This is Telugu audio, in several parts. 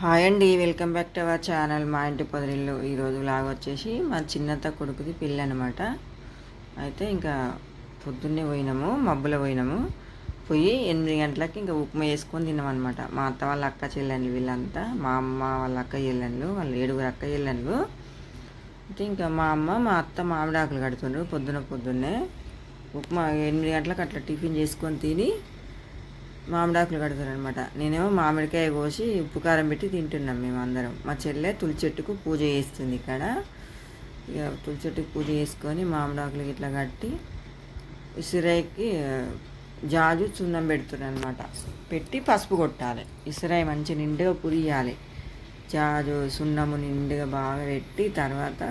హాయ్ అండి welcome back to our channel. మా ఇంటి పొదరిల్లు ఈరోజు లాగా వచ్చేసి మా చిన్నత కొడుకుది పిల్ల అనమాట అయితే ఇంకా పొద్దున్నే పోయినాము మబ్బులో పోయినాము. పోయి ఎనిమిది గంటలకి ఇంకా ఉప్మా వేసుకొని తిన్నాం అనమాట మా అత్త వాళ్ళ అక్క చెల్లెండ్లు వీళ్ళంతా మా అమ్మ వాళ్ళ అక్క చెల్లెండ్లు వాళ్ళ ఏడుగురు అక్క చెల్లెండ్లు అయితే ఇంకా మా అమ్మ మా అత్త మామిడాకులు కడుతుండ్రు పొద్దున పొద్దున్నే. ఉప్మా ఎనిమిది గంటలకు అట్లా టిఫిన్ చేసుకొని తిని మామిడాకులు కడతారనమాట నేనేమో మామిడికాయ కోసి ఉప్పు కారం పెట్టి తింటున్నాం మేము అందరం. మా చెల్లె తులసి చెట్టుకు పూజ చేస్తుంది ఇక్కడ. ఇక తులసి చెట్టుకు పూజ చేసుకొని మామిడాకులు ఇట్లా కట్టి ఇసురాయికి జాజు సున్నం పెడుతున్నారనమాట పెట్టి పసుపు కొట్టాలి. ఇసురాయి మంచి నిండుగా పురియాలి. జాజు సున్నము నిండుగా బాగా పెట్టి తర్వాత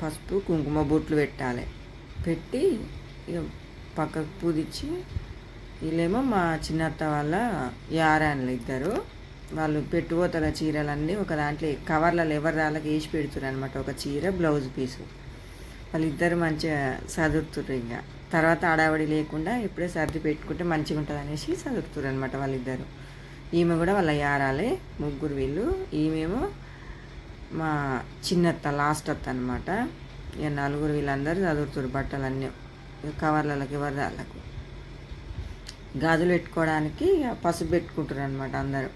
పసుపు కుంకుమ బొట్లు పెట్టాలి. పెట్టి ఇక పక్కకు పూదిచ్చి వీళ్ళేమో మా చిన్నత్త వాళ్ళ యారాన్లు ఇద్దరు. వాళ్ళు పెట్టుబోతల చీరలన్నీ ఒక దాంట్లో కవర్లలో ఎవరి దాళ్ళకి వేసి పెడుతున్నారు అనమాట ఒక చీర బ్లౌజ్ పీసు. వాళ్ళిద్దరు మంచిగా చదువుతుర్రు ఇంకా తర్వాత ఆడావడి లేకుండా ఇప్పుడే సర్ది పెట్టుకుంటే మంచిగా ఉంటుంది అనేసి చదువుతుర్రు అనమాట వాళ్ళిద్దరు. ఈమె కూడా వాళ్ళ యారాలే. ముగ్గురు వీళ్ళు. ఈమెమో మా చిన్నత్త లాస్ట్ అత్త అనమాట ఇక నలుగురు వీళ్ళందరూ చదువుతున్నారు బట్టలన్నీ. కవర్లకి ఎవరి దాళ్ళకు గాజులు పెట్టుకోవడానికి ఇక పసుపు పెట్టుకుంటారు అనమాట అందరూ.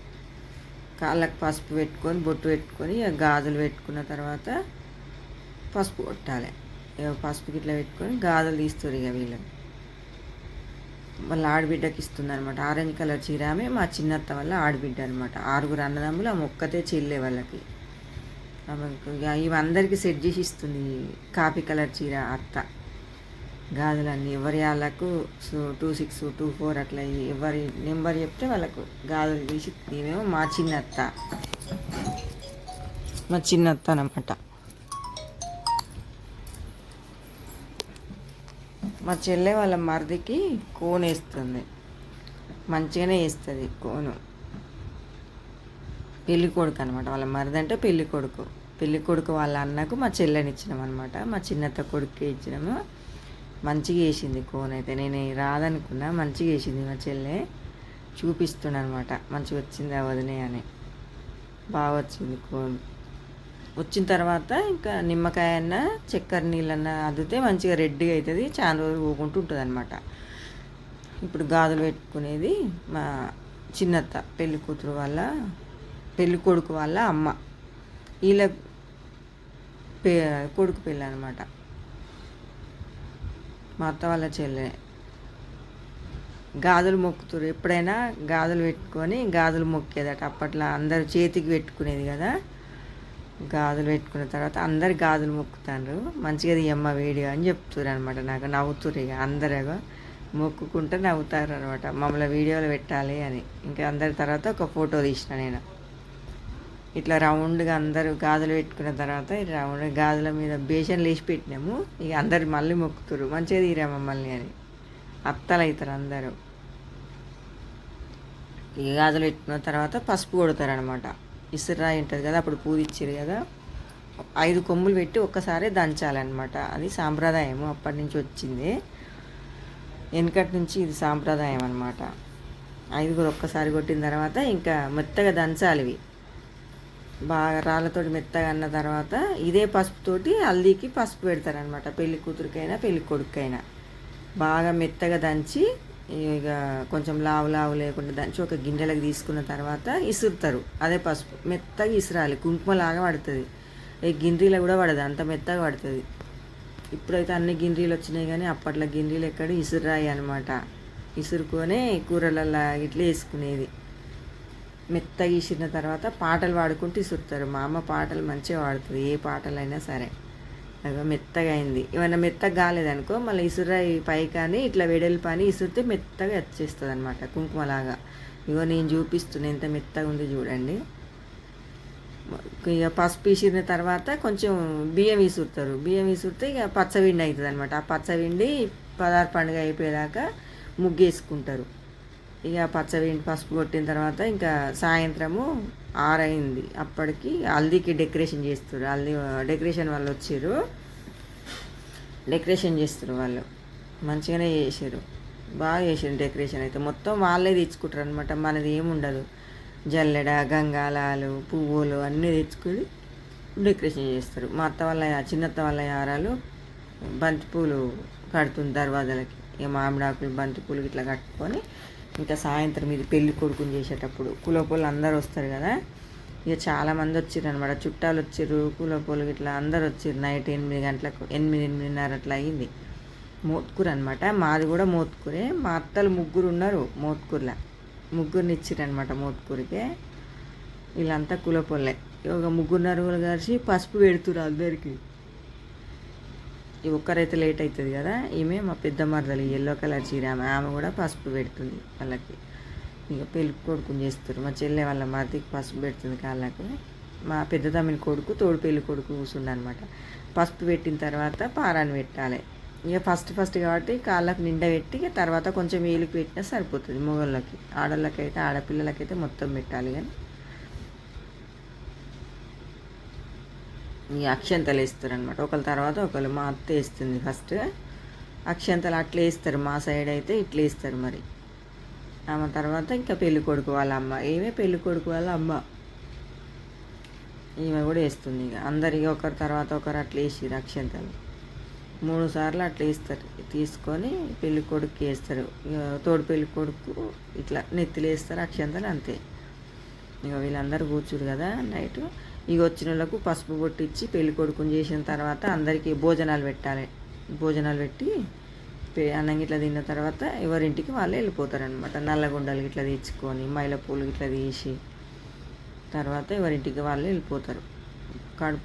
కాళ్ళకు పసుపు పెట్టుకొని బొట్టు పెట్టుకొని గాజులు పెట్టుకున్న తర్వాత పసుపు కొట్టాలి. పసుపు గిట్ల పెట్టుకొని గాజులు తీస్తారు ఇక వీళ్ళని. వాళ్ళ ఆడబిడ్డకి ఇస్తుంది అనమాట ఆరెంజ్ కలర్ చీర ఆమె మా చిన్నత్త వల్ల ఆడబిడ్డ అనమాట ఆరుగురు అన్నదమ్ములు ఆ మొక్కతే చెల్లె వాళ్ళకి. ఇక ఇవి అందరికీ సెట్ చేసి ఇస్తుంది కాఫీ కలర్ చీర అత్త. గాజులన్నీ ఎవరి వాళ్ళకు so two six two four అట్లా ఎవరి నెంబర్ చెప్తే వాళ్ళకు గాజులు తీసి నేనేమో మా చిన్నత్త. మా చిన్నత్త అనమాట మా చెల్లె వాళ్ళ మరిదికి కోన్ వేస్తుంది. మంచిగానే వేస్తుంది కోను. పెళ్ళి కొడుకు అనమాట వాళ్ళ మరిది అంటే పెళ్ళి కొడుకు. పెళ్ళి కొడుకు వాళ్ళ అన్నకు మా చెల్లెని ఇచ్చినాం అనమాట మా చిన్నత్త కొడుకు ఇచ్చినాము. మంచిగా వేసింది కోన్ అయితే. నేను రాదనుకున్నా మంచిగా వేసింది మా చెల్లె. చూపిస్తుండనమాట మంచిగా వచ్చింది వదినే అని. బాగా వచ్చింది కోన్. వచ్చిన తర్వాత ఇంకా నిమ్మకాయ అన్న చక్కెర నీళ్ళన్న అద్దితే మంచిగా రెడ్గా అవుతుంది చాలా రోజులు పోకుంటూ ఉంటుంది అనమాట ఇప్పుడు గాజులు పెట్టుకునేది మా చిన్నత్త పెళ్ళి కూతురు వాళ్ళ పెళ్ళి కొడుకు వాళ్ళ అమ్మ. వీళ్ళ పే కొడుకు పెళ్ళి అనమాట మా అత్త వాళ్ళ చెల్లె. గాజులు మొక్కుతారు ఎప్పుడైనా గాజులు పెట్టుకొని గాజులు మొక్కేదట. అప్పట్లో అందరు చేతికి పెట్టుకునేది కదా. గాజులు పెట్టుకున్న తర్వాత అందరు గాజులు మొక్కుతారు మంచిగా తీయమ్మ వీడియో అని చెప్తారు అనమాట నాకు నవ్వుతురు ఇక అందరూ మొక్కుకుంటే నవ్వుతారు అనమాట మమ్మల్ని వీడియోలో పెట్టాలి అని. ఇంకా అందరి తర్వాత ఒక ఫోటో తీసిన నేను. ఇట్లా రౌండ్గా అందరూ గాజులు పెట్టుకున్న తర్వాత రౌండ్ గాజుల మీద బేషన్లు వేసి పెట్టినాము. ఇక అందరు మళ్ళీ మొక్కుతారు మంచిగా తీరా మమ్మల్ని అని. అత్తలు అవుతారు అందరూ. ఇక గాజులు పెట్టుకున్న తర్వాత పసుపు కొడతారు అనమాట ఇసురాయి ఉంటుంది కదా అప్పుడు పూజ ఇచ్చారు కదా. ఐదు కొమ్ములు పెట్టి ఒక్కసారి దంచాలన్నమాట. అది సాంప్రదాయము. అప్పటి నుంచి వచ్చింది. వెనకటి నుంచి ఇది సాంప్రదాయం అనమాట ఐదుగురు ఒక్కసారి కొట్టిన తర్వాత ఇంకా మెత్తగా దంచాలి ఇవి. బాగా రాళ్ళతోటి మెత్తగా అన్న తర్వాత ఇదే పసుపుతోటి హల్దీకి పసుపు పెడతారనమాట పెళ్ళి కూతురికైనా పెళ్ళి కొడుకైనా. బాగా మెత్తగా దంచి ఇక కొంచెం లావు లావు లేకుండా దంచి ఒక గిన్నెలకు తీసుకున్న తర్వాత ఇసురుతారు. అదే పసుపు. మెత్తగా ఇసురాలి. కుంకుమలాగా పడుతుంది. ఈ గిన్నెలో కూడా పడదు. అంత మెత్తగా పడుతుంది. ఇప్పుడైతే అన్ని గిన్నెలు వచ్చినాయి కానీ అప్పట్లో గిన్నెలు ఎక్కడ ఇసురాయి అనమాట ఇసురుకొని కూరలలో ఇట్లా వేసుకునేది. మెత్తగా గీసిన తర్వాత పాటలు పాడుకుంటూ ఇసురుతారు. మా అమ్మ పాటలు మంచిగా పాడుతుంది. ఏ పాటలైనా సరే. అదో మెత్తగా అయింది. ఏమైనా మెత్తగా కాలేదనుకో మళ్ళీ ఇసురాయి పై కానీ ఇట్లా వెడల్ పని ఇసురితే మెత్తగా వచ్చేస్తుంది అనమాట కుంకుమలాగా. ఇగో నేను చూపిస్తున్నా ఎంత మెత్తగా ఉంది చూడండి. ఇక పసుపు ఇసిరిన తర్వాత కొంచెం బియ్యం విసురుతారు బియ్యం విసురితే ఇక పచ్చవిండి అవుతుంది అనమాట ఆ పచ్చవిండి పదార్థ పండుగ అయిపోయేదాకా ముగ్గేసుకుంటారు. ఇక పచ్చవి పసుపు కొట్టిన తర్వాత ఇంకా సాయంత్రము ఆరైంది. అప్పటికి హల్దీకి డెకరేషన్ చేస్తారు హల్దీ డెకరేషన్ వాళ్ళు వచ్చారు డెకరేషన్ చేస్తారు వాళ్ళు. మంచిగానే చేశారు బాగా చేసారు డెకరేషన్ అయితే. మొత్తం వాళ్ళే తెచ్చుకుంటారు అనమాట మనది ఏముండదు జల్లెడ గంగాలాలు పువ్వులు అన్నీ తెచ్చుకొని డెకరేషన్ చేస్తారు మా అత్త వాళ్ళ చిన్నత్త వాళ్ళ యారాలు బంతిపూలు కడుతుంది దర్వాజలకి. ఇక మామిడాకులు బంతిపూలు ఇట్లా కట్టుకొని ఇంకా సాయంత్రం ఇది పెళ్ళి కొడుకుని చేసేటప్పుడు. కులపోలు అందరు వస్తారు కదా. ఇక చాలామంది వచ్చారు అనమాట చుట్టాలు వచ్చారు కులపోలు ఇట్లా అందరు వచ్చారు నైట్ ఎనిమిది గంటలకు ఎనిమిది ఎనిమిదిన్నర అట్లా అయింది. మోత్కూరు అనమాట మాది కూడా మోత్కూరే. మా అత్తలు ముగ్గురు ఉన్నారు మోత్కూరులో. ముగ్గురిని ఇచ్చారనమాట మోత్కూరికే. వీళ్ళంతా కులపొల్లే ఒక ముగ్గురు నరుగులు కలిసి పసుపు పెడుతురు అందరికీ. ఈ ఒక్కరైతే లేట్ అవుతుంది కదా. ఈమె మా పెద్ద మరదలు ఎల్లో కలర్ చీర ఆమె ఆమె కూడా పసుపు పెడుతుంది వాళ్ళకి. ఇక పెళ్ళి కొడుకుని చేస్తారు మా చెల్లె వాళ్ళ మరదికి పసుపు పెడుతుంది కాళ్ళకు. మా పెద్ద తమ్మిని కొడుకు తోడు పెళ్ళి కొడుకు కూర్చుండనమాట పసుపు పెట్టిన తర్వాత పారాన్ని పెట్టాలి. ఇక ఫస్ట్ ఫస్ట్ కాబట్టి కాళ్ళకు నిండా పెట్టి ఇక తర్వాత కొంచెం వేలికి పెట్టినా సరిపోతుంది మొగళ్ళకి. ఆడళ్ళకైతే ఆడపిల్లలకైతే మొత్తం పెట్టాలి కానీ. ఈ అక్షంతలు వేస్తారు అనమాట ఒకళ్ళ తర్వాత ఒకళ్ళు మా అత్త వేస్తుంది ఫస్ట్ అక్షంతలు అట్లా వేస్తారు. మా సైడ్ అయితే ఇట్లా వేస్తారు మరి. ఆమె తర్వాత ఇంకా పెళ్ళి కొడుకు వాళ్ళ అమ్మ. ఏమే పెళ్ళి కొడుకు వాళ్ళ అమ్మ. ఈమె కూడా వేస్తుంది ఇక. అందరికి ఒకరి తర్వాత ఒకరు అట్లా వేసిరు అక్షంతలు. మూడు సార్లు అట్లా వేస్తారు. తీసుకొని పెళ్ళి కొడుకు వేస్తారు. ఇక తోడు పెళ్ళి కొడుకు ఇట్లా నెత్తిలు వేస్తారు అక్షంతలు అంతే. ఇక వీళ్ళందరూ కూర్చురు కదా నైట్. ఇక వచ్చిన వాళ్ళకు పసుపు బొట్టిచ్చి పెళ్ళి కొడుకుని చేసిన తర్వాత అందరికీ భోజనాలు పెట్టాలి. భోజనాలు పెట్టి పె- అన్నం ఇట్లా తిన్న తర్వాత ఎవరింటికి వాళ్ళు వెళ్ళిపోతారనమాట నల్లగుండలు ఇట్లా తెచ్చుకొని మైల పూలు ఇట్లా తీసి తర్వాత ఎవరింటికి వాళ్ళు వెళ్ళిపోతారు. కడు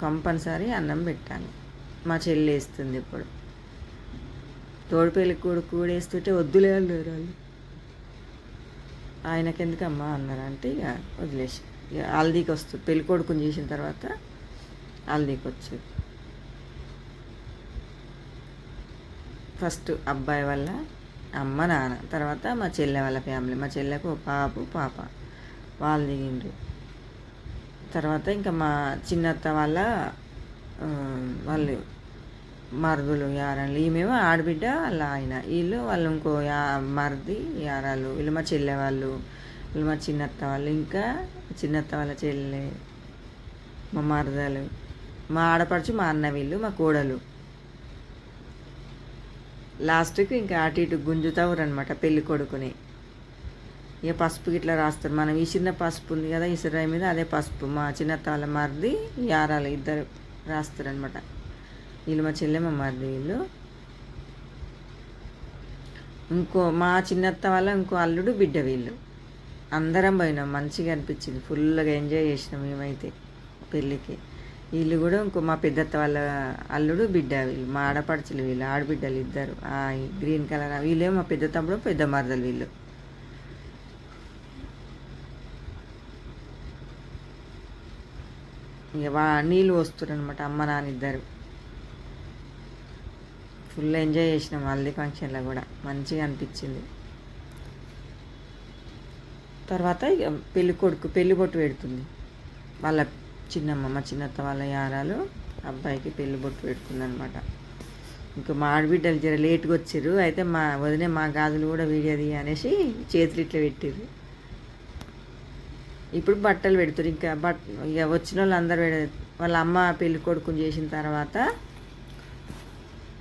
కంపల్సరీ అన్నం పెట్టాలి. మా చెల్లి వేస్తుంది ఇప్పుడు. తోడు పెళ్ళి కొడుకు కూడా వేస్తుంటే వద్దులే వాళ్ళు. ఆయనకెందుకమ్మా అన్నారు అంటే ఇక వదిలేసి హల్దీకి వస్తుంది పెళ్ళి కొడుకుని చేసిన తర్వాత హల్దీకి వచ్చేది ఫస్ట్ అబ్బాయి వల్ల అమ్మ నాన్న తర్వాత మా చెల్లె వాళ్ళ ఫ్యామిలీ. మా చెల్లెకు ఒక పాపు పాప. వాళ్ళు దిగిండ్రు. తర్వాత ఇంకా మా చిన్నత్త వాళ్ళ వాళ్ళు మరుదులు యారాలు ఈమెమో ఆడబిడ్డ వాళ్ళ ఆయన. వీళ్ళు వాళ్ళు ఇంకో యా మరిది యారాలు వీళ్ళు మా చెల్లె వాళ్ళు. మా చిన్నత్త వాళ్ళు ఇంకా చిన్నత్త వాళ్ళ చెల్లె మా మరదలు మా ఆడపడుచు మా అన్న వీళ్ళు మా కోడలు. లాస్ట్కి ఇంకా అటు ఇటు గుంజుతావురు అనమాట పెళ్ళి కొడుకుని. ఇక పసుపు ఇట్లా రాస్తారు. మనం ఇసిన పసుపు ఉంది కదా ఇసురాయి మీద అదే పసుపు. మా చిన్నత్త వాళ్ళ మరిది యారాలు ఇద్దరు రాస్తారు అనమాట వీళ్ళు మా చెల్లె మా మరిది వీళ్ళు. ఇంకో మా చిన్నత్త వాళ్ళ ఇంకో అల్లుడు బిడ్డ వీళ్ళు. అందరం పోయినాం మంచిగా అనిపించింది. ఫుల్గా ఎంజాయ్ చేసినాం మేమైతే పెళ్ళికి. వీళ్ళు కూడా ఇంకో మా పెద్దత్త వాళ్ళ అల్లుడు బిడ్డ వీళ్ళు మా ఆడపడుచులు వీళ్ళు ఆడబిడ్డలు ఇద్దరు. ఆ గ్రీన్ కలర్ వీళ్ళే మా పెద్ద తమ్ముడు పెద్ద మరదలు వీళ్ళు. ఇక వా నీళ్ళు వస్తారు అనమాట అమ్మ నాన్న ఇద్దరు. ఫుల్ ఎంజాయ్ చేసినాం హల్దీ ఫంక్షన్లో కూడా. మంచిగా అనిపించింది. తర్వాత ఇక పెళ్ళి కొడుకు పెళ్ళి బొట్టు పెడుతుంది. వాళ్ళ చిన్నమ్మ మా చిన్నత్త వాళ్ళ యారాలు అబ్బాయికి పెళ్ళి బొట్టు పెడుతుందనమాట ఇంకా మా ఆడబిడ్డలు జర లేట్గా వచ్చారు. అయితే మా వదిలే మా గాజులు కూడా వీడియో అనేసి చేతులు ఇట్లా పెట్టారు ఇప్పుడు బట్టలు పెడతారు ఇంకా బట్ ఇక వచ్చిన వాళ్ళు అందరు వాళ్ళ అమ్మ పెళ్ళి కొడుకుని చేసిన తర్వాత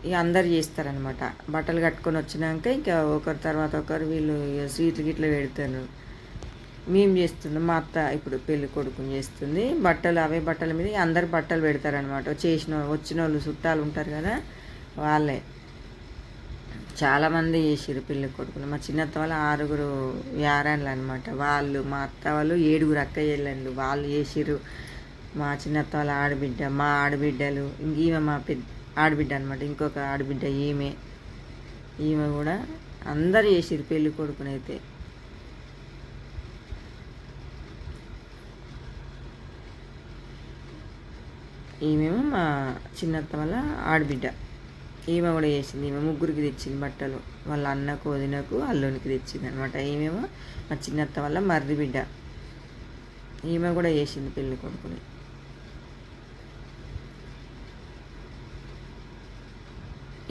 ఇక అందరు చేస్తారనమాట బట్టలు కట్టుకొని వచ్చినాక ఇంకా ఒకరి తర్వాత ఒకరు వీళ్ళు ఇక స్వీట్లు గిట్ల పెడతారు మేము చేస్తున్నాం మా అత్త ఇప్పుడు పెళ్ళి కొడుకుని చేస్తుంది. బట్టలు అవే బట్టల మీద అందరు బట్టలు పెడతారనమాట చేసిన వచ్చిన వాళ్ళు చుట్టాలు ఉంటారు కదా వాళ్ళే. చాలామంది చేసిరు పెళ్ళి కొడుకులు. మా చిన్నత్త వాళ్ళు ఆరుగురు యారాన్లు అనమాట వాళ్ళు మా అత్త వాళ్ళు ఏడుగురు అక్క చెల్లెళ్ళు. వాళ్ళు చేసిరు మా చిన్నత్త వాళ్ళ ఆడబిడ్డ మా ఆడబిడ్డలు. ఇంక ఈమె మా పెద్ద ఆడబిడ్డ అనమాట ఇంకొక ఆడబిడ్డ ఈమె. ఈమె కూడా అందరు చేసిరు పెళ్ళి కొడుకునైతే. ఈమెమో మా చిన్నత్త వల్ల ఆడబిడ్డ. ఈమె కూడా చేసింది. ఈమె ముగ్గురికి తెచ్చింది బట్టలు. వాళ్ళ అన్నకు వదినకు అల్లునికి తెచ్చింది అనమాట ఈమెమో మా చిన్నత్త వల్ల మర్రి బిడ్డ ఈమె కూడా చేసింది పెళ్ళి కొడుకుని.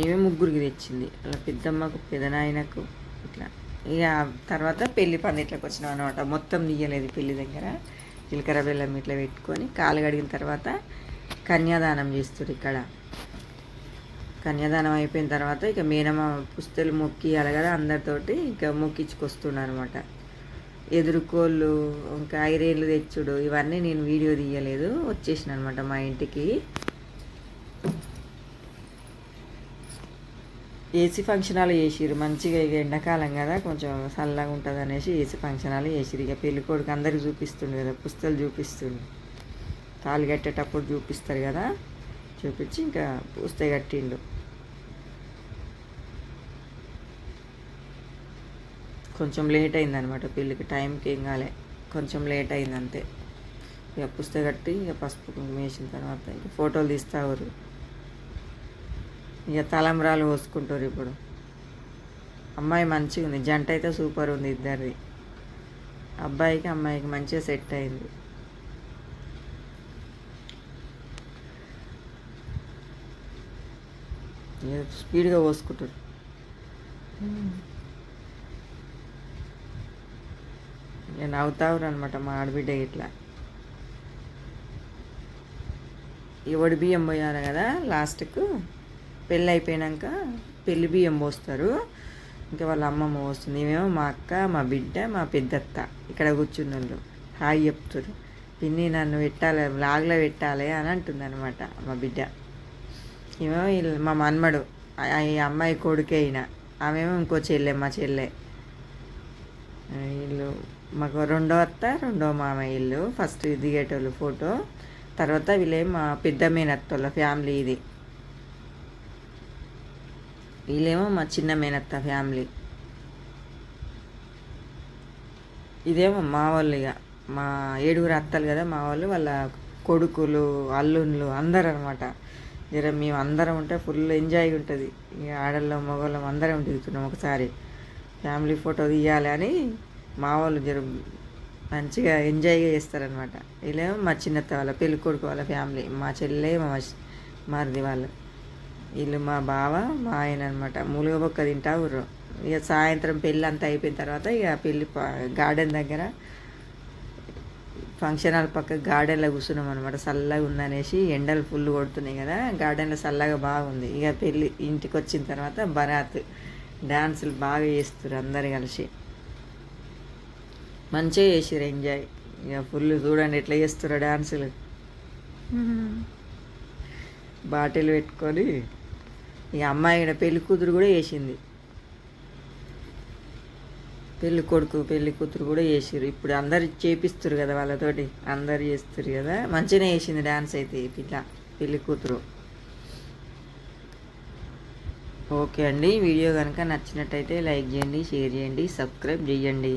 ఈమె ముగ్గురికి తెచ్చింది. వాళ్ళ పెద్దమ్మకు పెదనాయనకు ఇట్లా. ఇక తర్వాత పెళ్ళి పందిట్లోకి వచ్చినాం అనమాట మొత్తం తీయలేదు పెళ్ళి దగ్గర. జీలకర్ర బెల్లం ఇట్లా పెట్టుకొని కాలు కడిగిన తర్వాత కన్యాదానం చేస్తారు ఇక్కడ. కన్యాదానం అయిపోయిన తర్వాత ఇక మేనమా పుస్తలు మొక్కియాలి కదా అందరితోటి ఇక మొక్కించుకొస్తున్నారు అనమాట ఎదురుకోళ్ళు ఇంకా ఐరేళ్ళు తెచ్చుడు ఇవన్నీ నేను వీడియో తీయలేదు. వచ్చేసిన అనమాట మా ఇంటికి. ఏసీ ఫంక్షన్ హాల్ మంచిగా ఇక ఎండాకాలం కదా కొంచెం చల్లగా ఉంటుంది అనేసి ఏసీ ఫంక్షన్ హాల్ ఇక పెళ్ళికొడుకు అందరికి చూపిస్తుండే కదా పుస్తలు చూపిస్తుండు. తాళి కట్టేటప్పుడు చూపిస్తారు కదా. చూపించి ఇంకా పూస్తే కట్టిండు. కొంచెం లేట్ అయిందనమాట పెళ్ళికి టైంకి ఏం కాలే. కొంచెం లేట్ అయింది అంతే. ఇక పూస్తే కట్టి ఇక పసుపు కుంకుమ వేసిన తర్వాత ఇక ఫోటోలు తీస్తారు ఇక తలంబ్రాలు పోసుకుంటారు ఇప్పుడు. అమ్మాయి మంచిగా ఉంది జంట అయితే సూపర్ ఉంది ఇద్దరిది. అబ్బాయికి అమ్మాయికి మంచిగా సెట్ అయింది. స్పీడ్గా పోసుకుంటారు నేను అవుతావురు అనమాట మా ఆడబిడ్డ ఇట్లా. ఎవడు బియ్యం పోయాలి కదా లాస్ట్కు పెళ్ళి అయిపోయినాక పెళ్ళి బియ్యం పోస్తారు. ఇంకా వాళ్ళ అమ్మమ్మ పోస్తుంది. ఏమేమో మా అక్క మా బిడ్డ మా పెద్దత్త ఇక్కడ కూర్చున్న హాయ్ చెప్తారు పిన్ని నన్ను పెట్టాలి లాగ్లో పెట్టాలి అని అంటుంది అనమాట మా బిడ్డ. ఏమో వీళ్ళు మా మన్మడు ఆ- ఈ అమ్మాయి కొడుకే అయిన ఆమెమో ఇంకో చెల్లె మా చెల్లె. వీళ్ళు మాకు రెండో అత్త రెండో మామయ్య ఇల్లు ఫస్ట్ దిగేటోళ్ళు ఫోటో. తర్వాత వీళ్ళే మా పెద్ద మేనత్తోళ్ళ ఫ్యామిలీ ఇది. వీళ్ళేమో మా చిన్న మేనత్త ఫ్యామిలీ. ఇదేమో మా వాళ్ళు ఇక మా ఏడుగురు అత్తలు కదా మా వాళ్ళు వాళ్ళ కొడుకులు అల్లుళ్ళు అందరు అనమాట జర మేము అందరం ఉంటే ఫుల్ ఎంజాయ్ ఉంటుంది. ఇక ఆడళ్ళం మగవాళ్ళం అందరం దిగుతున్నాం ఒకసారి. ఫ్యామిలీ ఫోటో తీయాలి అని మా వాళ్ళు జర మంచిగా ఎంజాయ్గా చేస్తారనమాట వీళ్ళేమో మా చిన్నత్త వాళ్ళ పెళ్ళి కొడుకు వాళ్ళ ఫ్యామిలీ మా చెల్లె మా మరిది వాళ్ళు. వీళ్ళు మా బావ మా ఆయన అనమాట ములుగబొక్క తింటా ఊర్రు. ఇక సాయంత్రం పెళ్ళి అంతా అయిపోయిన తర్వాత ఇక పెళ్ళి గార్డెన్ దగ్గర ఫంక్షన్ హాల్ పక్క గార్డెన్లో కూర్చున్నాం అనమాట చల్లగా ఉందనేసి ఎండలు ఫుల్ కొడుతున్నాయి కదా. గార్డెన్లో చల్లగా బాగుంది. ఇక పెళ్ళి ఇంటికి వచ్చిన తర్వాత బరాత్ డాన్సులు బాగా చేస్తారు అందరు కలిసి. మంచిగా చేసిర్రు ఎంజాయ్. ఇక ఫుల్ చూడండి ఎట్లా చేస్తారో డాన్సులు. బాటిల్ పెట్టుకొని ఇక అమ్మాయి పెళ్ళి కూతురు కూడా చేసింది. పెళ్ళి కొడుకు పెళ్ళి కూతురు కూడా చేసిర్రు. ఇప్పుడు అందరు చేపిస్తారు కదా వాళ్ళతోటి. అందరు చేస్తారు కదా. మంచిగానే వేసింది డ్యాన్స్ అయితే పిల్ల పెళ్ళి కూతురు. ఓకే అండి. వీడియో కనుక నచ్చినట్టయితే లైక్ చేయండి షేర్ చేయండి సబ్స్క్రైబ్ చేయండి.